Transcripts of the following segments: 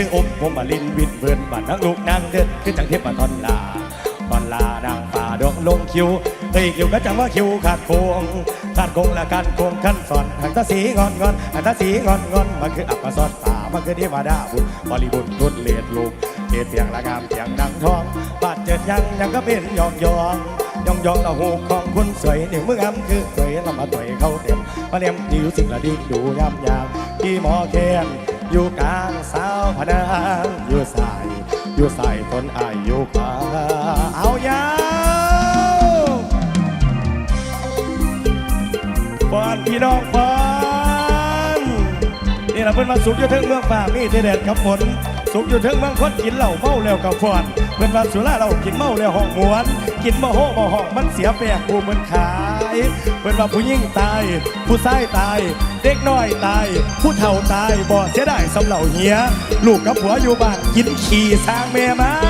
ืออบผมมาลินวินเบิ่นบ้านนักลูกนางเดินขึ้นจังเทพมาทอนลาตอนลานางป่าดวงลงคิวเฮ้ยคิวก็จังว่าคิวขาดโคงขาดโคงละการโคงขั้นสอนหันตาสีงอนงอนหันตาสีงอนงอนมันคืออัปสอนป่ามันคือเทวดาบุญบริบุญรุนเลดลูกเกตเตียงละงามเตียงดังทองบาดเจ็ดยังยังก็เป็นยองยองยองยองละหูของคนสวยหนึ่งมืองามคือสวยละมาต่อยเขาเต็มมาเลียมอยู่สิ่งละดิ้งดูยามยามที่หมอแคน อยู่กลางสาวพนางอยู่ใสายอยู่ใสายทนอายอยู่กลางเอายาวฟอนพี่น้องฟอนนี่เราเพิ่นมาสุขอยู่เทิงเมืองป่ามีเทเด็ดกับฝนสุขอยู่เทิงเมืองคนกินเหล้าเมาแล้วกับฟอนเพิ่นว่าสุราเรากินเมาแล้วห้องมวน กินบ่โหบ่ห้องมันเสียแปลกผู้มันขา ยเพิ่นว่าผู้หญิงตาย ผู้ชายตาย เด็กน้อยตาย ผู้เฒ่าตายบ่เสียดายสำเหล่าเฮีย ลูกกับผัวอยู่บ้านกินขี่สร้างแม่มา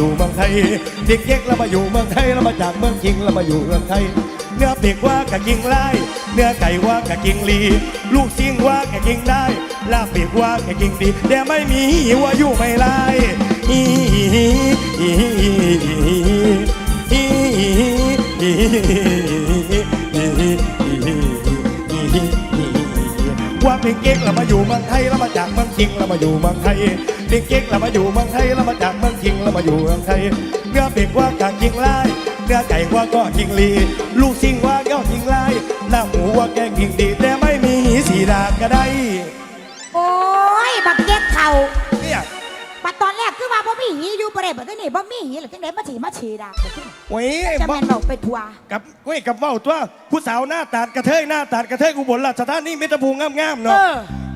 อยู่เมืองไทยเด็กเก๊กแล้วมาอยู่เมืองไทยแล้วมาจากเมืองจริงแล้วมาอยู่เมืองไทย เนื้อเป็กว่ากะกิงไล่เนื้อไก่ว่ากะกิงลี ลูกซิงว่ากะกิงได้ลาบเป็กว่ากะกิงดีแต่ไม่มีว่าอยู่ไม่ไล่ว่าเป็นเก๊กแล้วมาอยู่เมืองไทยแล้วมาจากเมืองจริงแล้วมาอยู่เมืองไทยเป็นเก๊กแล้วมาอยู่เมืองไทยแล้วมาจาก ริงแล้วมาอยู่เมืองไทยเนื้อเป็กว่ากะกิงไล่เนื้อไก่ว่าก็กิงลี ลูกซิงว่าก็กิงไล่หน้าหมูว่าแกงกิงดีแต่ไม่มีหีสีดาดก็ได้ โอ้ยบักเก็ตเข่าเนี่ยปัดตอนแรกคือว่าบ่มีหีอยู่บ่ได้บัดนี้บ่มีหีหรือจังได๋มาฉีมาฉีดาโอ้ยจะบแม่นเว้าไปทัวกับเว้ยกับเว้าตัวผู้สาวหน้าตาดกระเทยหน้าตาดกระเทยอุบลราชธานีมิตรภูมิงามๆเอเนาะอ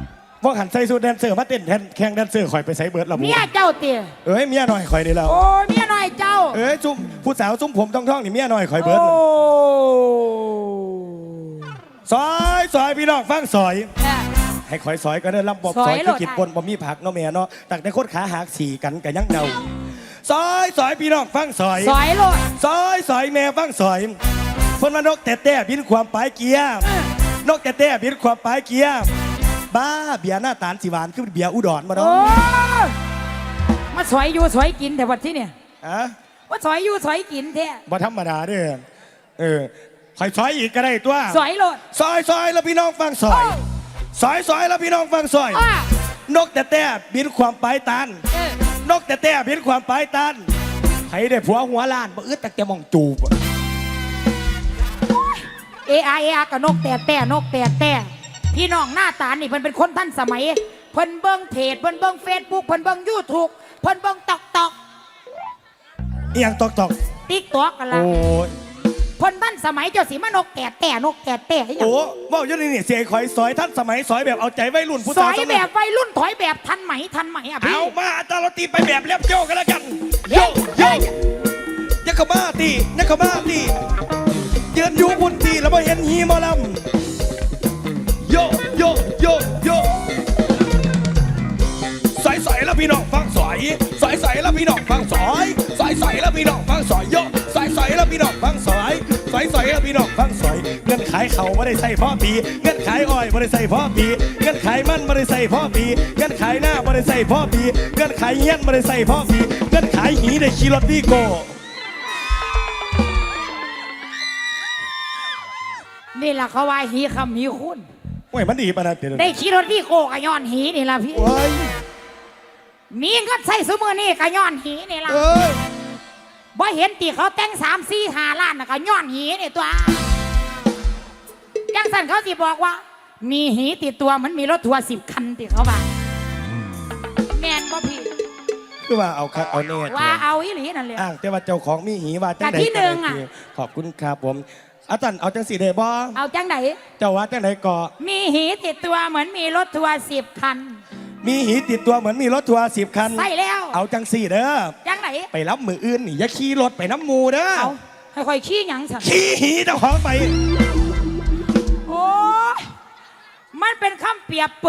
ว่าหันใส่สูทแดนเซอร์มาเต้นแทนแข่งแดนเซอร์ข่อยไปใส่เบิร์ดละบูเมียเจ้าเตี้ยเอ้ยเมียหน่อยข่อยนี่แล้ว โอ้ยเมียน้อยเจ้า เอ้ยจุ้มผู้สาวจุ้มผมท่องๆนี่เมียหน่อยข่อยเบิร์ดโอ้ซอยซอยพี่น้องฟังซอยเนี่ยให้ข่อยซอยก็ได้ลำบอกซอยซอยโลคือดกินได้ปนบ่มีผักเนาะแม่เนาะตักแต่โคตรขาหักสี่กันกันยังเนาซอยซอยพี่น้องฟังซอยสอยโลดซอยซอยแม่ฟังซอยคนมานกแต่แต่บินความปลายเกียร์นกแต่แต่บินความปลายเกียร์ บ้าเบียร์หน้าตาลสีหวานคือเบียร์อุดรมาโอ้เนาะยมาสอยอยู่สอยกินแต่วันที่เนี่ยอะว่าสอยอยู่สอยกินแท้บ่ธรรมดาเด้อเออคอยซอยอีกก็ได้ตัวสอยโลด ซอยซอยแล้วพี่น้องฟังซอย ซอยซอยแล้วพี่น้องฟังซอยอ้านกแต่แต่บินความปลายตาลเออนกแต่แต่บินความปลายตาลใครได้ผัวหัวล้านบ่อึดแต่แกมองจูบอะเออาเออากับนกแต่แต่นกแต่แต่ พี่น้องหน้าตานี่เพิ่นเป็นคนท่านสมัย เพิ่นเบิ่งเพจเพิ่นเบิ่งเฟซบุ๊กเพิ่นเบิ่งยูทูบเพิ่นเบิ่งตอกตอกเอียงตอกตอกติ๊กตอกกันละโอ้ยเพิ่นท่านสมัยเจ้าสีมานกแต่แต่นกแต่แต่อหย่างโอ้ว่าอยู่นี่นี่เสียข่อยซอยท่านสมัยซอยแบบเอาใจวัยรุ่นผู้สสาวอยสมัแบบวัยรุ่นถอยแบบทันไหมทันไหมอะพี่เอามาอาจารย์เราตีไปแบบเล็บโยกันแล้วกันเย้โยยักเข้ามาตียักเข้ามาตียืนอยู่บนตีแล้วมาเห็นฮีหมอลำ พี่น้องฟังสอยใส่ใส่แล้วพี่น้องฟังสอยโยใส่ใส่แล้วพี่น้องฟังสอยใส่ใส่แล้วพี่น้องฟังสอยเงินขายเขาไม่ได้ใส่พ่อปีเงินขายอ้อยไม่ได้ใส่พ่อปีเงินขายมันไม่ได้ใส่พ่อปีเงินขายหน้าไม่ได้ใส่พ่อปีเงินขายเงี้ยนไม่ได้ใส่พ่อปีเงินขายหีได้ขี่รถวีโก้นี่ล่ะเขาว่าหีคำหีคุณโอ้ยมันดีปะนะเดี๋ยวได้ขี่รถพี่โกกะย้อนหีนี่ล่ะพี่ โอ้ย มีเงินใส่สมือนี่กะย้อนหีนี่ล่ะเอ้ยบ่เห็นตีเขาแต่งสามสี่ห้าล้านน่ะก็ย้อนหีนี่ตัวจังสันเขาสิบอกว่า มีหีติดตัวเหมันมีรถทัวร์สิบคันติเขาว่าแมนบ่พี่คือว่าเอาคักเอาแน่ว่าเอาอีหลีนั่นเลย อ้างแต่ว่าเจ้าของมีหีว่าจังกะใดที่หนึ่งอะขอบคุณครับผมอาจารย์เอาจังสีได้บ่เอาจังไหน เจ้าว่าจังไดก่อมีหีติดตัวเหมือนมีรถทัวร์สิบคัน มีหีติดตัวเหมือนมีรถทัวร์สิบคัน ใส่แล้ว เอาจังสี่เด้อ ยังไหน ไปรับมืออื่นนี่อย่าขี่รถไปน้ำหมูเด้อ เอาให้คอยขี้หยังสันขี่หีเจ้าของไป โอ้ยมันเป็นคำเปรียบเป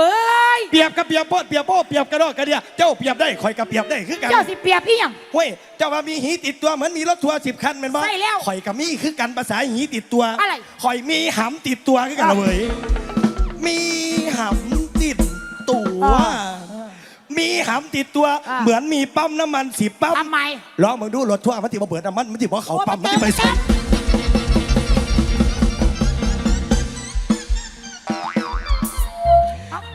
ยเปรียบกับเปรียบโพดเปรียบโป้เปรียบกระดอกกระเดียเจ้าเปรียบได้ข่อยกับเปรียบได้คือกันเจ้าสิเปรียบอีหยัง เว้ยเจ้าว่ามีหีติดตัวเหมือนมีรถทัวร์สิบคันเป็นบ่ใช่แล้วข่อยกับมีคือกันภาษาหีติดตัวอะไรข่อยมีหำติดตัวคือกันละเว้ยมีหำติดตั วอ่ามีหำติดตัวอ่าเหมือนมีปั๊มน้ำมันสิบปั๊มทำไมลองมึงดูรถทัวร์มันติบ่เบิดน้ำมันมันติบ่เขาปั๊มมันติไปใส่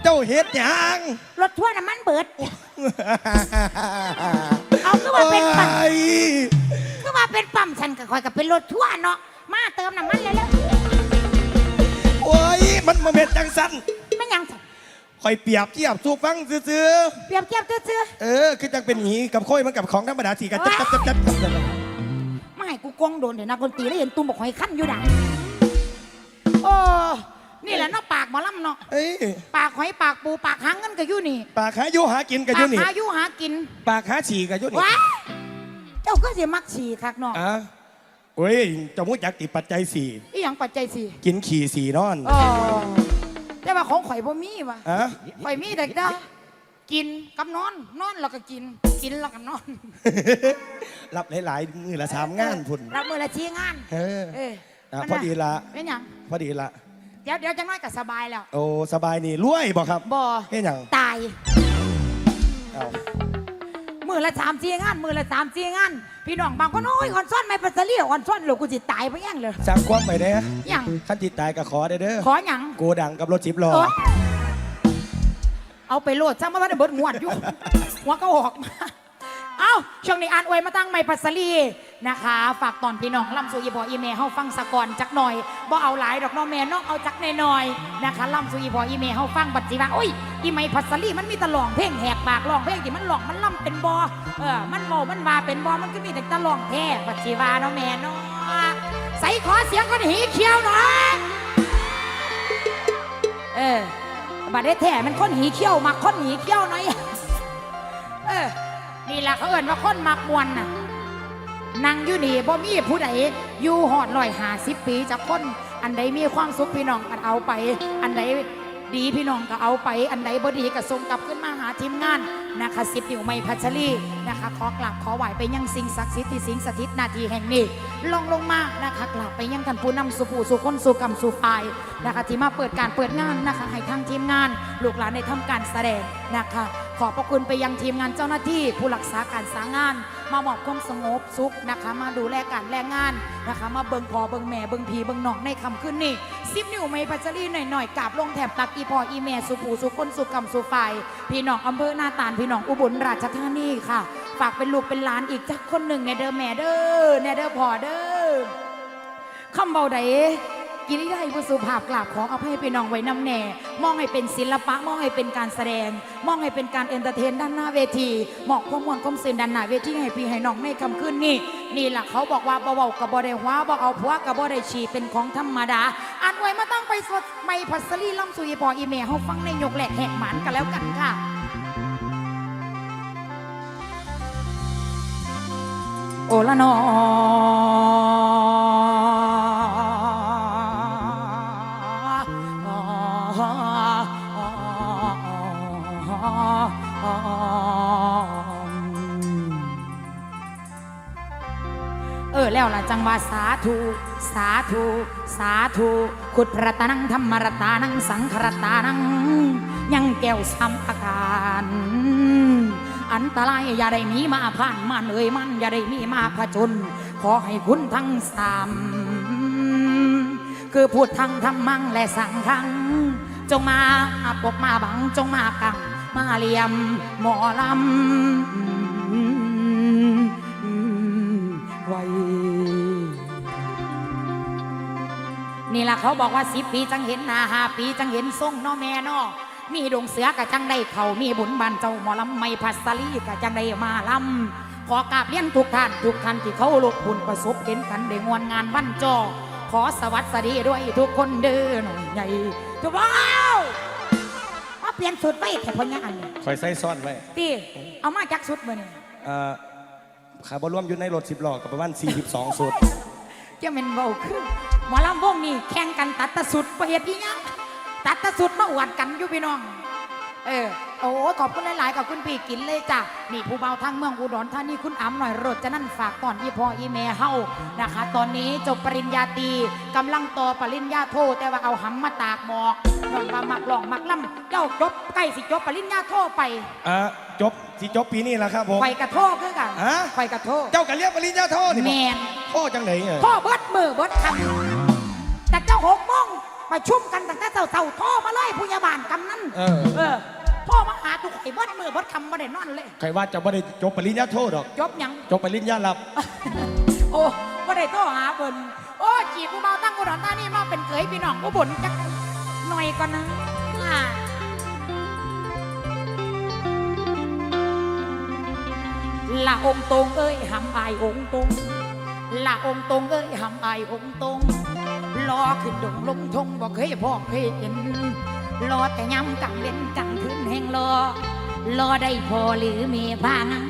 เจ้าเฮ็ดหยังรถทั่วร์น้ำมันเบิด เอาคือว่าเป็นปั๊มโอ้ยคือว่าเป็นปั๊มฉันกับคอยกับเป็นรถทั่วร์เนาะมาเติมน้ำมันเลยแล้วโอ้ยมันมาเป็นจังสันไม่หยังฉัน คอยเปรียบเทียบสู้ฟังซื่อเปรียบเทียบเชื่อๆเออคือจังเป็นหีกับโค้ยมันกับของธรรมดาสีกันจับจับจับจับจับๆไม่ให้กูกองโดนเดี๋ยวนักดนตรีแล้วเห็นตุ้มบอกหอยขั้นอยู่ดังโอ้นี่แหละเนาะปากหมอลำเนาะเอ้ยปากหอยปากปูปากหางเงินก็อยู่นี่ปากหาอยู่หากินกันอปายู่กนี่หาอยู่หากินปากหาฉี่กันอยู่นี่ว้าเจ้าก็สิมักฉี่คักเนาะอะโอ้ยเจะมุจักติปัจจัยสี่อีหยังปัจจัยสี่กินขี่สี่นอนอ๋อแต่ ว่าของข่อยบ่มีว่ะอะข่อยมีแต่เด้อกินกับนอนนอนแล้วก็กิน กินแล้วก็นอนรับหลายๆมือละสามงานพุ่นรับมือละชี้งาน เออเอออะมันพอดีละเป็นหยังพอดีละเดี๋ยวเดี๋ยวจังน้อยก็สบายแล้ว โอ้สบายนี่รวยบ่ครับบ่เฮ็ดหยังตายเอา มือละสามชี้งาน มือละสามชี้งาน พี่น้องบางคนโอ้ยอ่อนซ่อนไม่ปัสสาวะอ่อนซ่อนหลูกกูสิตายไปแย่งเลยสร้างความไปเด้อหยังขั้นจิตตายก็ขอได้เด้อขอหยังโกดังกับรถจิบล้อเออเอาไปโหลดซะมาว่าได้เบิดงวดอยู่หัวก็ออกมาเอ้าช่วงนี้อ่านอวยมาตั้งไม่ปัสสลี นะคะ ฝากตอนพี่น้องลำสู่อีพออีเมเฮาฟังสะก่อนจักหน่อยบ่เอาหลายดอกน้องแม่น้องเอาจักหน่อยๆนะคะลำสู่อีพออีเมเฮาฟังบัดสิว่าโอ้ยอีไม่ปัสลีมันมีตะลองเพลงแหกปากลองเพลงที่มันหลอกมันล่ำเป็นบอเออมันเมมันว่าเป็นบอมันก็มีแต่ตะลองแท้บัดสิว่าน้องแม่น้องใส่ขอเสียงคนหีเขียวหน่อยเออบัดได้แท้มันคนหีเขี้ยวมักคนหีเขี้ยวหน่อยเออนี่แหละเขาเอิ้นว่าคนมักมวนน่ะ นั่งอยู่นี่บ่มีผู้ใดอยู่หอดลอยหาสิบปีจากคน อันใดมีความสุขพี่น้องก็เอาไป อันใดดีพี่น้องก็เอาไปอันใดบ่ดีก็ส่งกลับขึ้นมาหาทีมงานนะคะสิบนิ้วไม่พัชรีนะคะขอกราบขอไหวไปยังสิ่งศักดิ์สิทธิ์ที่สิงสถิตนาทีแห่งนี้ลงลงมานะคะกลับไปยังท่านผู้นำสุผู้สุคนสุกรรมสุภายนะคะที่มาเปิดการเปิดงานนะคะให้ทางทีมงาน ลูกหลานได้ทำการแสดงนะคะขอบพระคุณไปยังทีมงานเจ้าหน้าที่ผู้รักษาการสร้างงาน มามอบความสงบสุขนะคะ มาดูแลการแรงงานนะคะ มาเบิงพอเบิงแม่เบิงพีเบิงน้องในคำขึ้นนี่ซิบนิ้วไม่พัชรีหน่อยๆกาบลงแถบตักอีพออีแม่สุปูสุคนสุกรรมสุฝ่ายพี่น้องอำเภอหน้าตาลพี่น้องอุบลราชธานีค่ะ ฝากเป็นลูกเป็นหลานอีกจักคนหนึ่งในเด้อแม่เด้อในเด้อพอเด้อคำเบาใด กิริยาผู้สุภาพกราบขออภัยพี่น้องไว้น้ำแน่มองให้เป็นศิลปะมองให้เป็นการแสดง มองให้เป็นการเอนเตอร์เทนด้านหน้าเวทีเหมาะความมวลความสื่นด้านหน้าเวทีให้พี่ให้น้องในคำขึ้นนี่ นี่แหละเขาบอกว่าเบากับบ่ได้ว้าบ่เอาผัวกับบ่ได้ฉีเป็นของธรรมดาอันไว้มาตั้งไปสดไม่พัสลีล่ำสุยพออีเมเฮาฟังในยกแหลกแหกหมันกันแล้วกันค่ะโอละนอ แล้วล่ะจังว่าสาธุ สาธุ สาธุ ขุดพระตานังธรรมรตานังสังขรตานัง ยังแก้วสัมปการอันตรายอย่าได้มีมาผ่านมันเอ่ยมันอย่าได้มีมาผจญขอให้คุณทั้งสามคือพูดทั้งธรรมังและสั่งขัง จงมาปกมาบังจงมากังมาเลียมหมอลำ เขาบอกว่าสิบปีจังเห็นหน้าห้าปีจังเห็นทรงเน้อแม่เนอมีดงเสือกะจังได้เขามีบุญบานเจ้าหมอลำไม่พัสลีกะจังได้มาลำขอกราบเลี้ยนทุกท่านทุกท่านที่เขาลุกบุญประสบเห็นกันได้งวนงานวันจอขอสวัสดีด้วยทุกคนเด้อหน่อยใหญ่ทุกว้าวมาเปลี่ยนสุดไปแต่พญาอันนี้คอยใส่ซ่อนไว้ตีเอามาจากสุดมือนี่เอ่อขาบรวมอยู่ในรถสิบล้อกับประมาณ42สุด จะเป็นเบาขึ้นหมอลำวงนี่แข่งกันตัดตะสุดประเหตุยี่ยังตัดตะสุดมาอวดกันอยู่พี่น้อง เออโอ้ขอบคุณหลาย ๆ ขอบคุณพี่กินเลยจ้ะนี่ผู้เบาทางเมืองอุดรธานีคุณอ๋ำหน่อยรถจะนั่นฝากตอนอีพออีเมเฮานะคะ ตอนนี้จบปริญญาตรีกำลังต่อปริญญาโทแต่ว่าเอาหำมาตากหมอกนอนมามักหลองมักล่ำเจ้าจบใกล้สิจบปริญญาโทไปอะจบสิจบปีนี้แล้วครับผมไฟกระโทกคือกันฮะไฟกระโทกเจ้ากันเรียกปริญญาโทนี่แมบ่นโทจังไหนเอ่ยพ่อเบิดมือเบิดคำแต่เจ้าหกโมง ประชุมกันตั้งแต่เสาๆโทรมาเลยผู้ใหญ่บ้านกำนันเออ เออพ่อมาหาตุกไอ้เบิดมือเบิดคำมาได้นอนเลย ใครว่าจะไม่ได้จบปริญญาโทดอก จบหยัง จบปริญญาลับ โอ้บ่ได้โทรหาเบิ่นโอ้จีบผู้เมาตั้งอุดรธานีมาเป็นเขยพี่น้องอุบลจักหน่อยก่อนนะอ่าละองค์ตรงเอ้ยหำอายองค์ตรงละองค์ตรงเอ้ยหำอายองค์ตรง รอขึ้นดงลงทงบ่เคยพอเคยเห็นรอแต่ย้ำกังเล่นกังคืนแห่งรอ รอได้พอหรือมีพานัง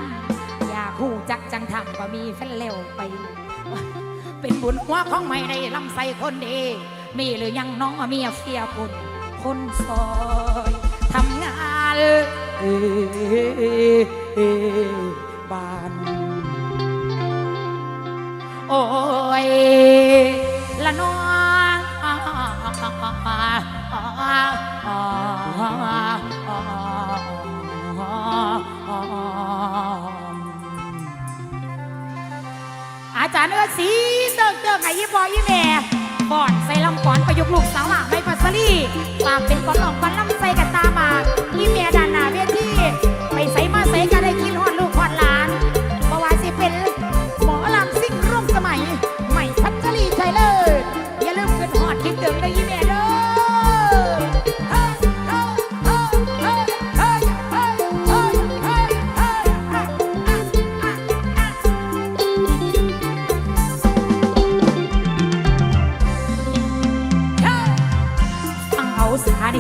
อยากคู่จักจังทำก็มีแฟนเร็วไป เป็นบุญหัวของไม่ได้ลำใส่คนดี มีหรือยังน้องเมียเฟียคนคนซอยทำงานเอ่อบ้านโอ้ยละน้อง อาจารย์เอื้อสีเติกเติกไห้ยี่ปอยี่แม่ก่อนใส่ลำก่อนประยุกต์ลูกสาวหลาไม่ปัสลีปากเป็นก้อนหลอกก้อนลำใส่กันตามายี่แม่ด้าน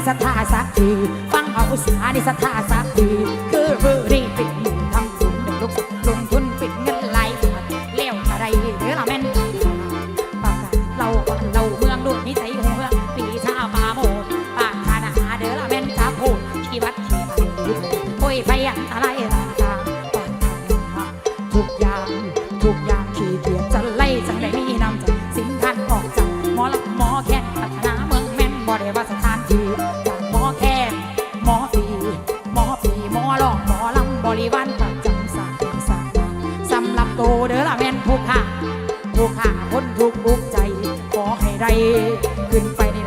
สัทธาสักทีฟังเอาสาดิสัทธาสักที โตเด้อละแม่นผู้ข่าผู้ข่าคนทุกข์ทุกใจ ขอให้ได้ขึ้นไปใน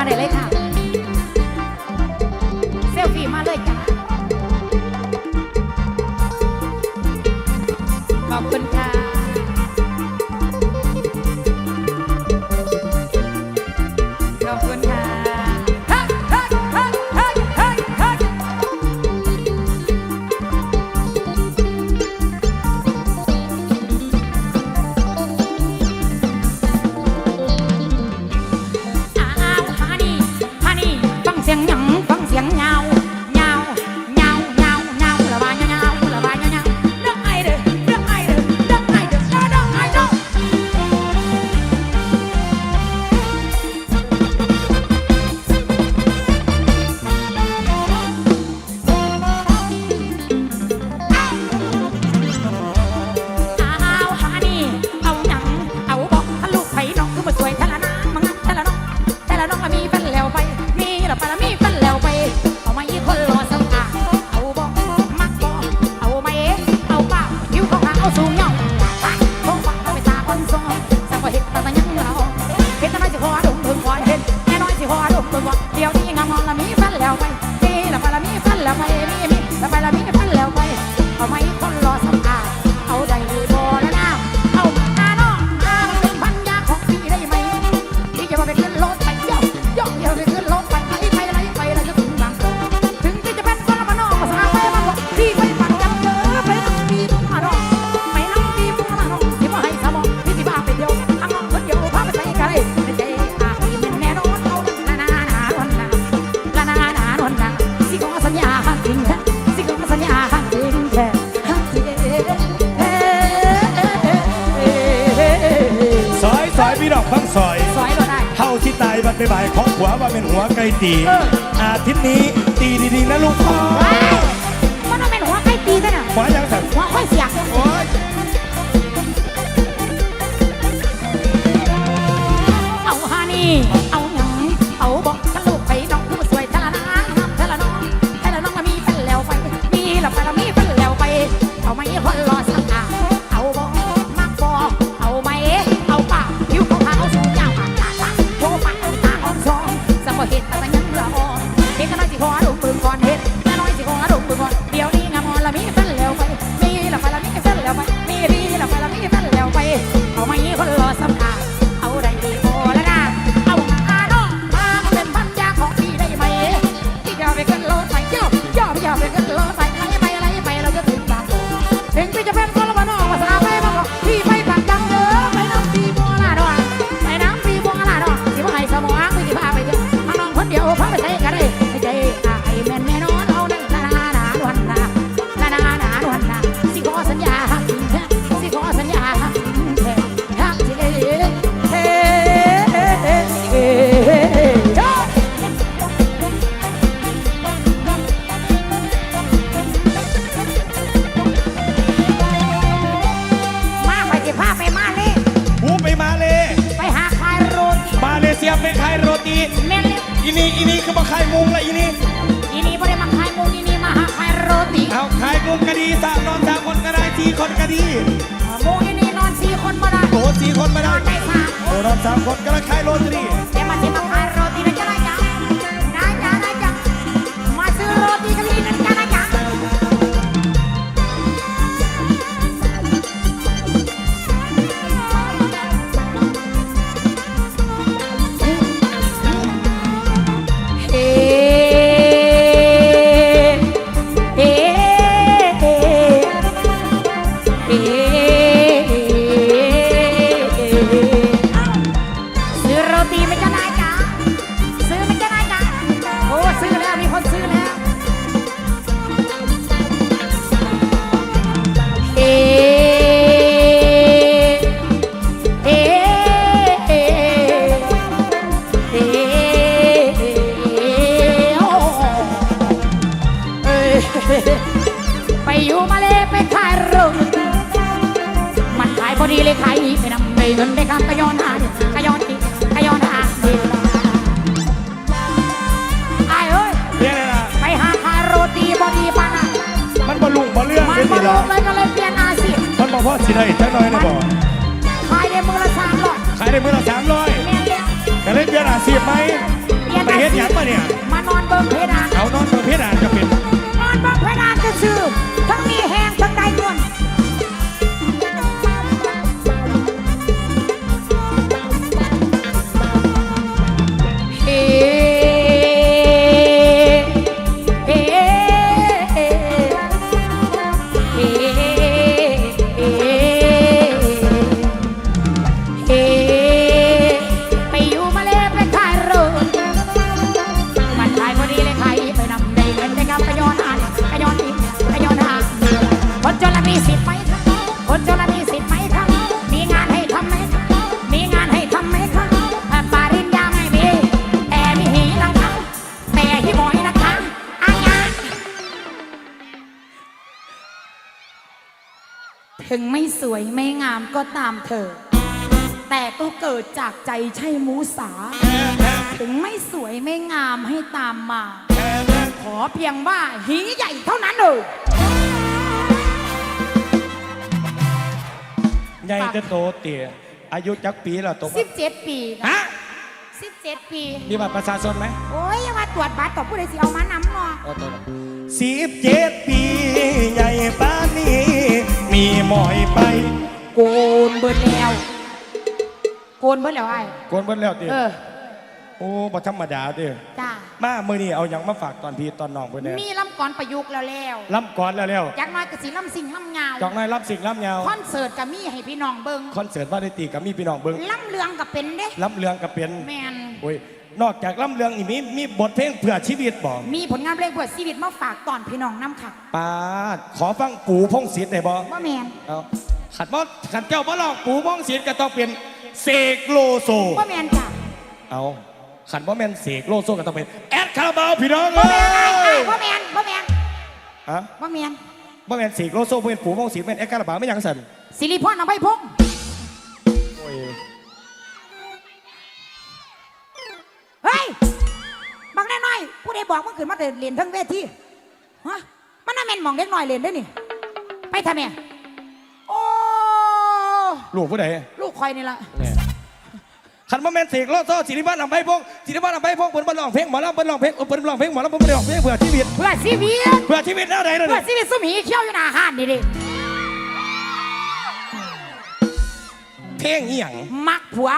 ค่ไหนเลยค่ะ อีนี่อีนี่คือมาขายมุงละอีนี่อีนี่บ่ได้มาขายหมูอีนี่มาหาขายโรตีเอาขายมุงก็ดีสามนอนสามคนก็ได้สี่คนก็ดีหมูอีนี่นอนสี่คนบ่ได้โอ้สี่คนไม่นได้อนได้สามโอ้นอนสามคนก็ได้ขายโรตีแต่มาสิมา สิได้จังน้อยนะบอกขายได้มือละสามร้อยขายได้มื้อละสามร้อยแม่นเลยก็เลยเปลี่ยนอาชีพไหมเปลี่ยนไปอาเฮ็ดหชียัพงมาเนี่ย มานอนเบิ่งเพดานเอานอนประเภทอาจจะเป็นนอนบังเพดานจะซื้อทั้งมีแหง ถึงไม่สวยไม่งามก็ตามเธอ แต่ก็เกิดจากใจใช่มูสา ถึงไม่สวยไม่งามให้ตามมา ขอเพียงว่าหีใหญ่เท่านั้นเลยใหญ่จะโตเตี๋ยอายุจักปีแล้วตก17ปีนะฮะ17ปี มีบัตรประชาชนไหม โอ้ยอย่ามาตรวจบัตรต่อผู้ใดสิเอามานำเนาะสิบเจ็ดปีใหญ่ป้านนี้ มีหมอยไป โกนเบิดแล้ว โกนเบิดแล้วไอ้กวนเบิ้แล้วเตี๋ยเออ โอ้บ่ธรรมดาเตี๋ยจ้า มาเมื่อนี้เอาอย่างมาฝากตอนพี่ตอนน้องเพื่อนเนี่ยมีลำก่อนประยุกต์แล้วแล้วล่ำก่อนแล้วแล้วอยากน้อยกะสิลำสิ่งลำงาวจอกนายรับสิ่งรับยาว คอนเสิร์ตกับมีให้พี่น้องเบิงคอนเสิร์ตว่าได้ตีกับมีพี่น้องเบิ้งลำเลืองกับเป็นเด้ล่ำเรืองกับเป็น แมนโอ้ย นอกจากล่ำเรืองอีกมีมีบทเพลงเพื่อชีวิตบอกมีผลงานเพลงเพื่อชีวิตมาฝากตอนพี่น้องน้ำค่ะปาดขอฟังปู่พงศิษฐ์ได้บ่ว่าแมนเอาขัดมอขัดเจ้าบ่ลองปู่พงศิษฐ์ก็ต้องเป็นเสกโลโซว่าแมนจ้ะเอาขันบ่แม่นเสกโลโซกันต้องเป็นแอดคาราบาวพี่น้องบ่เอ้แม่นไอ้ยบ่แม่นบ่แม่นฮะบ่แม่นบ่แม่นเสกโลโซบ่แม่นปู่มองศิลป์แม่นแอดคาราบาวไม่หยังสั่นสิริพรนำไปพงษ์ โอ้ย บอกมันขึ้นมาแต่เรียนทั้งเวทีฮะมันน่าแม่นหมองเล็กน้อยเรียนได้อนี่ ไปทำไมโอ้ลูกผู้ใดลูกคอยนี่ละเนี่ยขันบ่แม่นเสกโลโซศิริวัฒน์ลำไพพงศ์ศิริวัฒน์ลำไพพงศ์เพิ่นบ่ร้องเพลงหมอลำเพิ่นร้องเพลงเออเพิ่นร้องเพลงหมอลำเพิ่นบ่ได้ร้องเพลงเพื่อชีวิตเพื่อชีวิตเพื่อชีวิตแล้วใดนั่นเพื่อน่ะชีวิตสมีเขี้ยวอยู่หน้าห้านนี่ดิเพลงอีหยังมักผัว